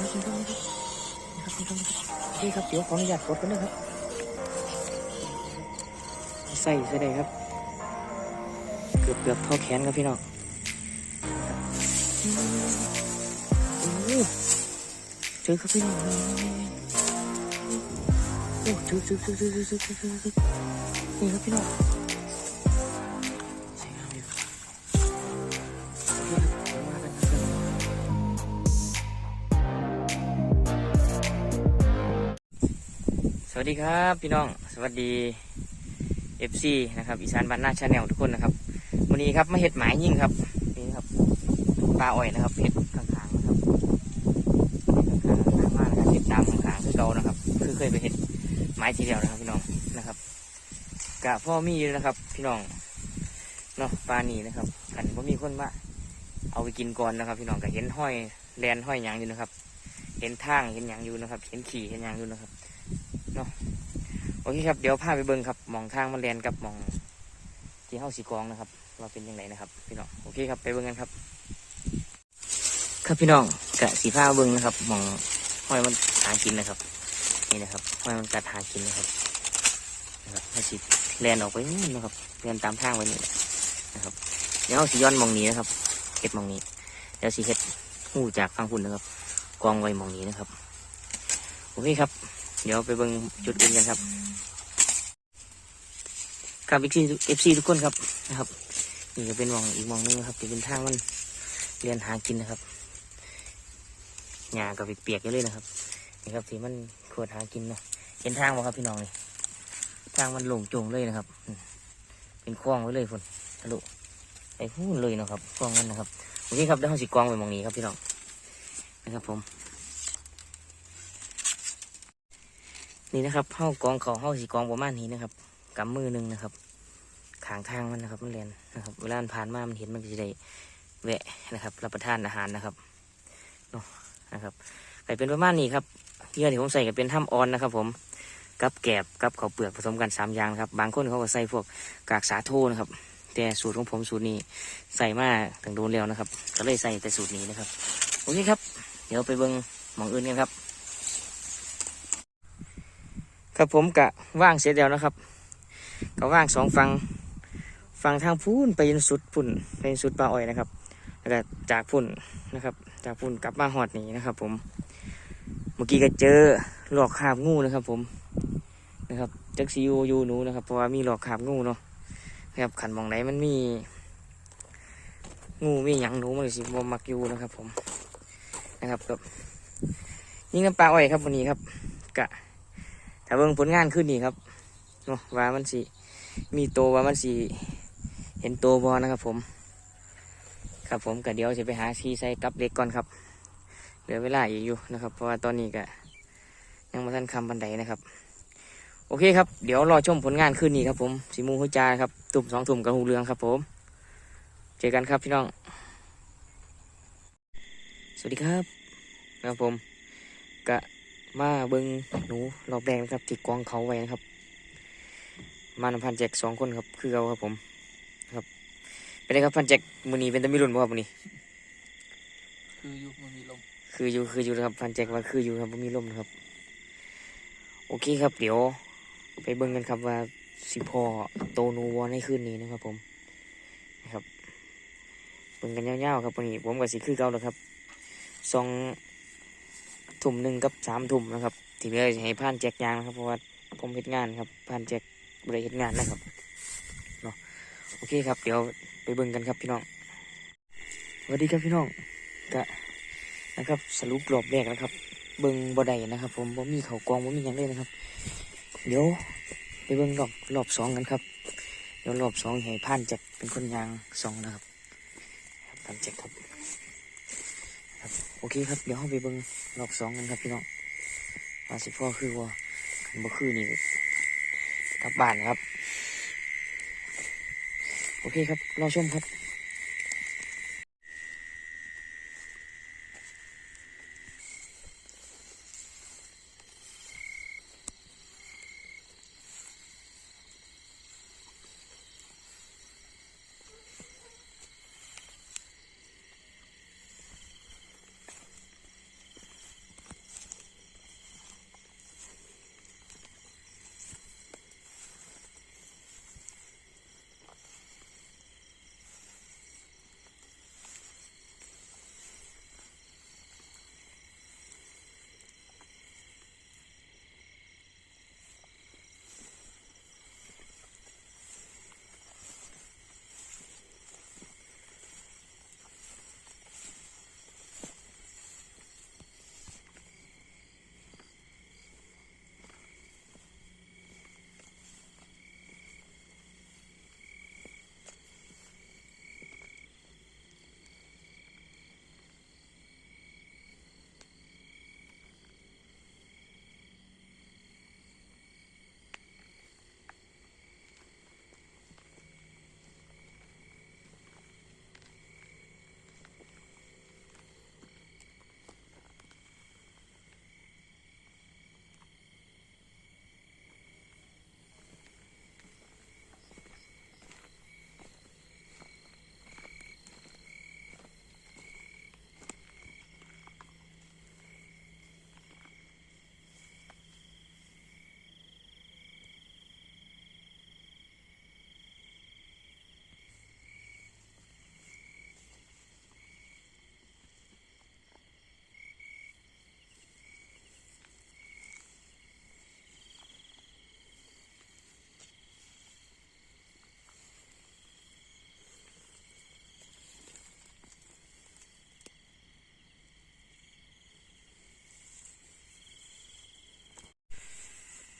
นะครับคุณผู้ชมนะครับคุณผู้ชมนี่ครับเดี๋ยวขออนุญาตกดกันนะครับใส่ใส่ได้ครับ เกือบเกือบเท่าแขนครับพี่น้องเจอครับพี่น้องโอ้เจอเจอเจอเจอเจอเจอนี่ครับพี่น้อง สวัสดีครับพี่น้องสวัสดี FC นะครับอีสานบ้านนาชาแนลทุกคนนะครับวันนี้ครับมาเห็ดหมายยิ่งครับนี่ครับปลาอ้อยนะครับเห็ดข้างๆนะครับข้างๆมากนะครับเห็ดตามข้างๆคือเก่านะครับ คือเคยไปเห็ดไม้ทีเดียวนะครับพี่น้องนะครับกะพ่อมีอยู่นะครับพี่น้องเนาะปลานีนะครับกันพ่มีคนว่าเอาไปกินก่อนนะครับ พี่น้องก็เห็นห้อยแลนห้อยยางอยู่นะครับ เห็นทางเห็นยางอยู่นะครับ เห็นขี่เห็นยางอยู่นะครับ โอเคครับ เดี๋ยวพาไปเบิ้งครับมองทางมันเรียนกับมองที่เฮ้าสีกองนะครับว่าเป็นยังไงนะครับ พี่น้องโอเคครับไปเบิ้งกันครับ ครับพี่น้องกะสีผ้าเบิ้งนะครับมองห้อยมันหากินนะครับ นี่นะครับห้อยมันกัดหากินนะครับนะครับให้สีแลนออกไปนู่นนะครับเรียนตามทางไว้นี่นะครับเดี๋ยวเอาสีย้อนมองนี้นะครับเก็บมองนี้เดี๋ยวสีเฮ็ดหูจากฟังคุณนนะครับ กองไว้มองนี้นะครับโอเคครับ เดี๋ยวไปเบิ่งจุดอื่นกันครับ ครับอีกทีเอฟซีทุกคนครับนะครับนี่ก็เป็นหมองอีกหมองหนึงนะครับที่เป็นทางมันเรียนหากินนะครับหญ้ากับเปียกๆอยู่เลยนะครับนี่ครับที่มันขวดหากินเนาะเห็นทางบ่ครับพี่น้องนี่ทางมันโลงจงเลยนะครับ เป็นคลองไว้เลยฝนทะลุไปพูนเลยนะครับคลองนั้นนะครับโอเคครับเดี๋ยวเราสิกองไปหมองนี้ครับพี่น้องนะครับผม นี่นะครับเฮ้ากองเขาเฮ้าสีกองประมาณนี้นะครับ กำมือหนึ่งนะครับขางทางมันนะครับมันเรียนนะครับ เวลานผ่านมามันเห็นมันก็จะได้แวะนะครับ รับประทานอาหารนะครับเนาะนะครับไก่เป็นประมาณนี้ครับเยื่อที่ผมใส่ก็เป็นถ้ำออนนะครับ ผมกับแกบกับข้าวเปลือกผสมกันสามอย่างนะครับ บางคนเขาก็ใส่พวกกากสาโทนะครับ แต่สูตรของผมสูตรนี้ใส่มาถึงโดนแล้วนะครับ ก็เลยใส่แต่สูตรนี้นะครับโอเคครับ เดี๋ยวไปเบิ้งหมองอื่นกันครับ ครับผมกะว่างเสร็จแล้วนะครับ ก็ว่างสองฟังฟังทางพุ่นไปยันสุดพุ่นไปยันสุดปลาอ้อยนะครับแล้วก็จากพุ่นนะครับ จากพุ่นกลับมาหอดนี้นะครับ ผม เมื่อกี้ก็เจอหลอกคาบงูนะครับ ผมนะครับจักซียูยูหนูนะครับเพราะว่ามีหลอกคาบงูเนาะนะครับขันมองไหนมันมีงูมีหยังหนูมันสิบมักอยู่นะครับ ผมนะครับกับยิงน้ำปลาอ้อยครับวันนี้ครับกะถ้าเบิ่งผลงานขึ้นนี่ครับ เนาะว่ามันสิมีโตว่ามันสิเห็นโตบอนะครับผม ครับผมก็เดี๋ยวจะไปหาซีใส่กับเล็กก่อนครับเหลือเวลาอีกอยู่นะครับ เพราะว่าตอนนี้ก็ยังมาทันคำบันไดนะครับ โอเคครับ เดี๋ยวรอชมผลงานขึ้นนี้ครับผมสีมูหัวจาครับ ตุ่มสองตุ่มกระหูเรืองครับผม เจอกันครับพี่น้อง สวัสดีครับนะครับผมกะมาเบิงหนูรอบแรกนะครับที่กองเขาไว้นะครับ มานำพันแจ็คสองคนครับ คือเราครับผมครับเป็นไงครับพันแจ็คมือนี้เป็นตะมิรุนบ่ครับมือนี้คืออยู่มันมีลมคืออยู่คืออยู่นะครับพันแจ็คว่าคืออยู่ครับบ่มีลมนะครับ โอเคครับ เดี๋ยว ไปเบิ่งกันครับว่าสิพอโตหนูวอนให้คืนนี้นะครับ ผมนะครับเบิ่งกันยาวๆครับวันนี้ผมกับสิคือเก่าแล้วครับสองทุ่มหนึ่งกับสามทุ่มนะครับ ที่เหลือจะให้ผ่านแจกยางนะครับเพราะว่าผมเฮ็ดงานครับผ่านแจก บริเฮ็ดงานนะครับเนาะโอเคครับ เดี๋ยวไปเบิ่งกันครับพี่น้องสวัสดีครับพี่น้องก็นะครับ สรุปรอบแรกนะครับ เบิ่งบ่ได้นะครับ ผมบ่มีเขากองบ่มีหยังเลยนะครับ เดี๋ยวไปเบิ่งรอบรอบสองกันครับเดี๋ยวรอบสองให้ผ่านแจกเป็นคนยางสองนะครับครับผ่านแจกครับครับ โอเคครับ เดี๋ยวเราไปเบิ่งรอบสองกันครับพี่น้องว่าสิพ่อคือว่าบ่คือนี่ กลับบ้านครับ โอเคครับรอชมครับ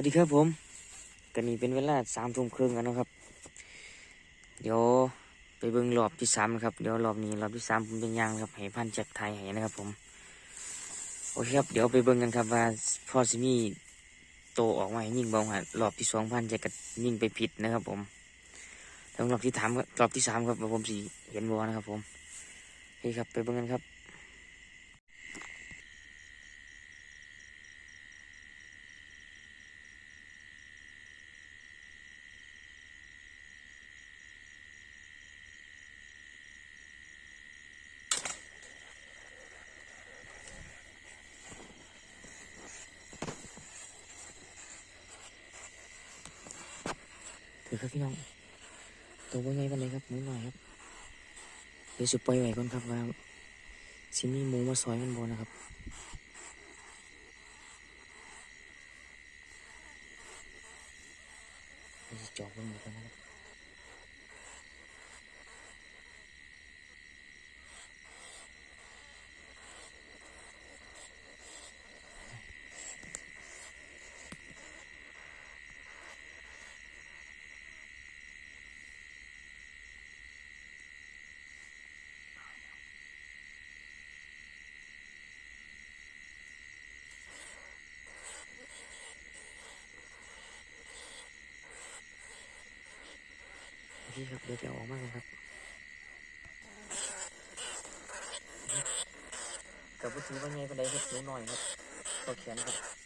วัสดีครับผมกันนี้เป็นเวลาสามทุ่มครึ่งกันนะครับ เดี๋ยวไปเบิ่งรอบที่สามนะครับ เดี๋ยวรอบนี้รอบที่สามผมเป็นยางครับให้พันแจ็คไทยให้นะครับผม โอเคครับ เดี๋ยวไปเบิ่งกันครับว่าพอซิมีโตออกมาให้ยิงบอลหัดรอบที่สองพันแจ็คก็ยิงไปผิดนะครับ ผมแล้วรอบที่สามรอบที่สามครับผมสิเห็นบอลนะครับ ผมโอเคครับไปเบิ่งกันครับ ถือครับพี่น้องตัวว่าไงกันเลยครับหมูหน่อยครับเดี๋ยวจะปล่อยไว้ก่อนครับว่าซิมีหมูมาซอยมันบนนะครับจะจอกมันอยู่กันนะครับ โอเครับ เดี๋ยวจะออกมากันครับกับผู้ถือว่าไงวันไรครับหมูหน่อยครับตัวแขนครับ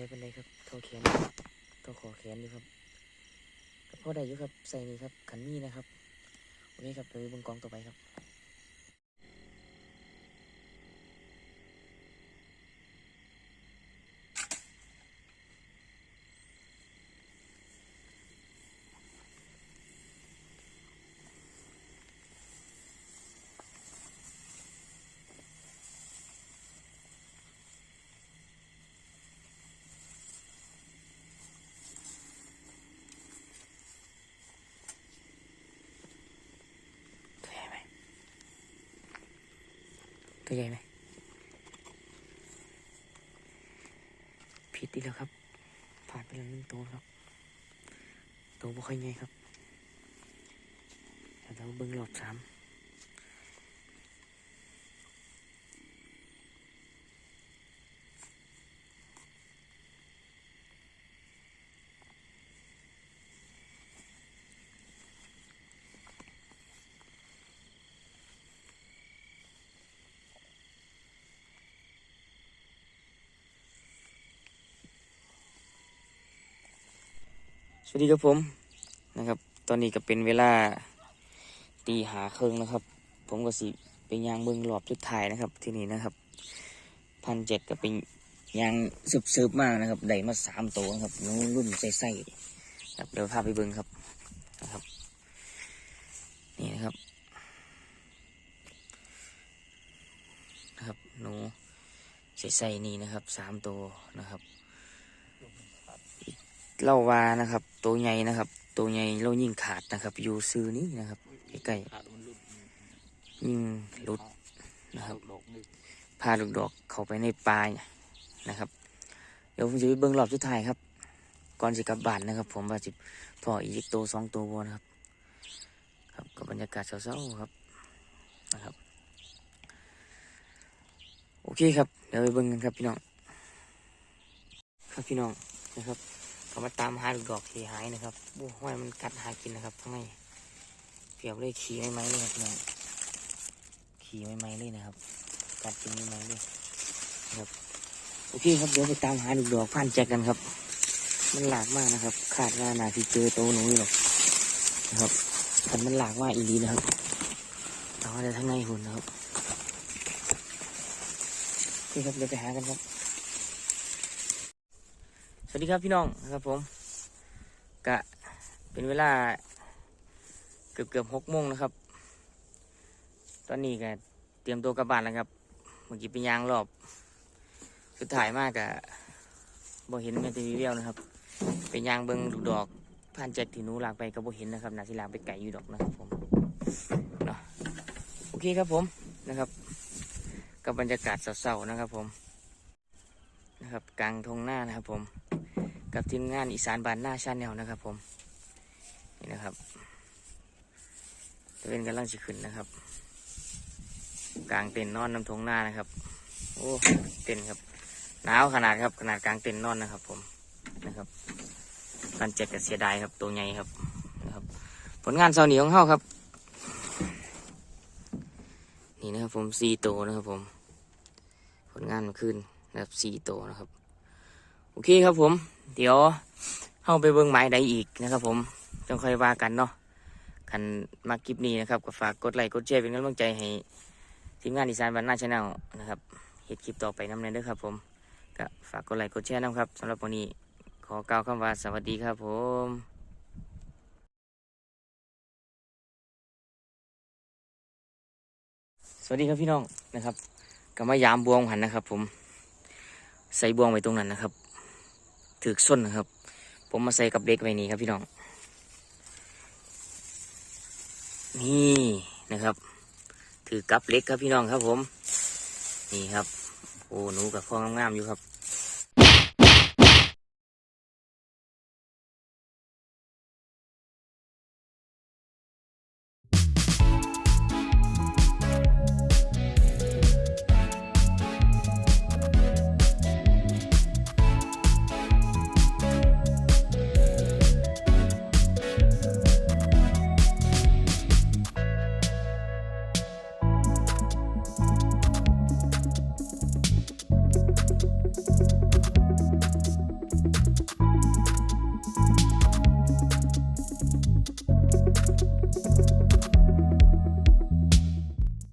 ไงเป็นไรครับเท่าแขนเท่าคอแขนอยู่ครับก็พอได้อยู่ครับใส่นี่ครับขันมีนะครับโอเคครับเดี๋ยวไปเบนกองต่อไปครับ ตัวใหญ่ไหม ตัวใหญ่ไหมผิดอีกแล้วครับ ผ่านไปแล้วหนึ่งตัวครับ ตัวบ่ค่อยใหญ่ครับเดี๋ยวเราเบิ้งหลบสาม สวัสดีครับผมนะครับ ตอนนี้ก็เป็นเวลาตีหาเครึ่งนะครับ ผมก็สิเป็นยางเบิ้งรอบสุดท้ายนะครับ ที่นี่นะครับพันเจ็ดก็เป็นยางซึบๆมากนะครับได้มาสามตัวนะครับนุ่นรุ่นใส่ๆครับเดี๋ยวพาไปเบิ้งครับนะครับ นี่นะครับนะครับหนูใส่ๆนี่นะครับสามตัวนะครับ เล่าวานะครับ ตัวใหญ่นะครับ ตัวใหญ่เรายิ่งขาดนะครับ อยู่ซื้อนี้นะครับใกล้ๆยิ่งหลุดนะครับพาลูกดอกเข้าไปในปลายนะครับ เดี๋ยวผมจะไปเบิ้งรอบสุดท้ายครับ ก่อนจะกลับบ้านนะครับ ผมว่าจะพออีกตัวสองตัวบนะครับ ครับกับบรรยากาศเศร้าๆครับนะครับ โอเคครับ เดี๋ยวไปเบิ้งกันครับพี่น้อง ครับพี่น้องนะครับ เขามาตามหาลูกดอกที่หายนะครับโอ้ห้อยมันกัดหากินนะครับทั้งในเปรียบเลยขี่ไม่ไหมเลยครับพี่น้องขี่ไม่ไหมเลยนะครับ กัดกินไม่ไหมเลยครับโอเคครับเดี๋ยวไปตามหาลูกดอกพันแจกกันครับ มันหลากมากนะครับคาดว่านาที่เจอโตหนูอยู่หรอกนะครับแต่มันหลากมากอีดีนะครับเอาอะทั้งในหุ่นนะครับนี่ครับเดี๋ยวไปหากันครับ สวัสดีครับพี่น้องนะครับผมกะเป็นเวลาเกือบเกือบหกโมงนะครับ ตอนนี้ก็เตรียมตัวกลับบ้านแล้วครับ เมื่อกี้ไปยางรอบ สุดท้ายมากกะบ่เห็นแม้แต่วีเดียวนะครับไปยางเบิงลูกดอกผ่านแจ็คที่นูลากไปก็บ่เห็นนะครับนาสิลากไปไก่อยู่ดอกนะครับผมเนาะโอเคครับผมนะครับ กับบรรยากาศเศร้าๆนะครับผม นะครับกลางทงหน้านะครับผมกับทีมงานอีสานบานหน้าชาแนลนะครับผมนี่นะครับจะเป็นกำลังสิขึ้นนะครับ กลางเต็นนอนน้ำทงหน้านะครับ โอ้เต็นครับหนาวขนาดครับขนาดกลางเต็นนอนนะครับ ผมนะครับปันเจ็ดกับเสียดายครับตัวใหญ่ครับนะครับ ผลงานเสาร์นี้ของเขาครับ นี่นะครับผมสี่โตวนะครับผม ผลงานมาขึ้น นะครับสี่โตวนะครับ โอเคครับผม เดี๋ยวเข้าไปเบิ่งไม้ใดอีกนะครับผมจังค่อยว่ากันเนาะคันมาคลิปนี้นะครับก็ฝากกดไลค์กดแชร์เป็นกำลังใจให้ทีมงานอีสานบ้านนาชาแนลนะครับเฮ็ดคลิปต่อไปน้ำเนยเด้วยครับผมก็ฝากกดไลค์กดแชร์นะครับสำหรับวันนี้ขอกล่าวคำว่าสวัสดีครับผมสวัสดีครับพี่น้องนะครับก็มายามบวงหันนะครับผม ใส่บ่วงไว้ตรงนั้นนะครับถือส้นนะครับ ผมมาใส่กับเล็กไว้นี่ครับพี่น้อง นี่นะครับ ถือกับเล็กครับพี่น้องครับผม นี่ครับ โอ้หนูกับข้องามๆอยู่ครับ